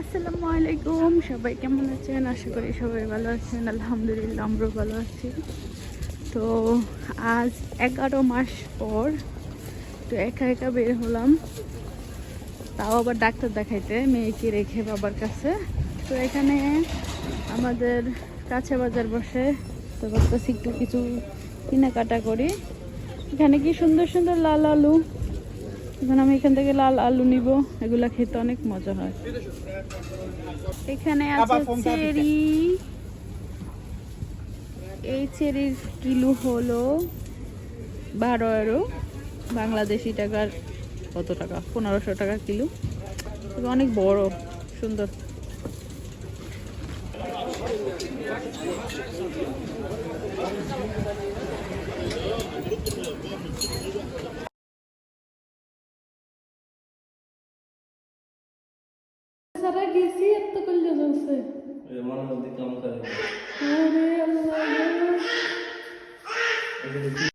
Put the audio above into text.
আসসালামু আলাইকুম, সবাই কেমন আছেন? আশা করি সবাই ভালো আছেন। আলহামদুলিল্লাহ, আমরাও ভালো আছি। তো আজ এগারো মাস পর তো একা একা বের হলাম। তাও আবার ডাক্তার দেখাইতে, মেয়েকে রেখে বাবার কাছে। তো এখানে আমাদের কাছে বাজার বসে, তো একটু কিছু কেনাকাটা করি। এখানে কি সুন্দর সুন্দর লাল আলু এখন আমি এখান থেকে লাল আলু নিব। এগুলা খেতে অনেক মজা হয়। এখানে আছে চেরি। এই চেরির কিলো হলো বারো এরো বাংলাদেশি টাকার কত টাকা? পনেরোশো টাকা কিলো। তবে অনেক বড় সুন্দর। গেছি এত করলে চলছে। মানুষ দিকে আমার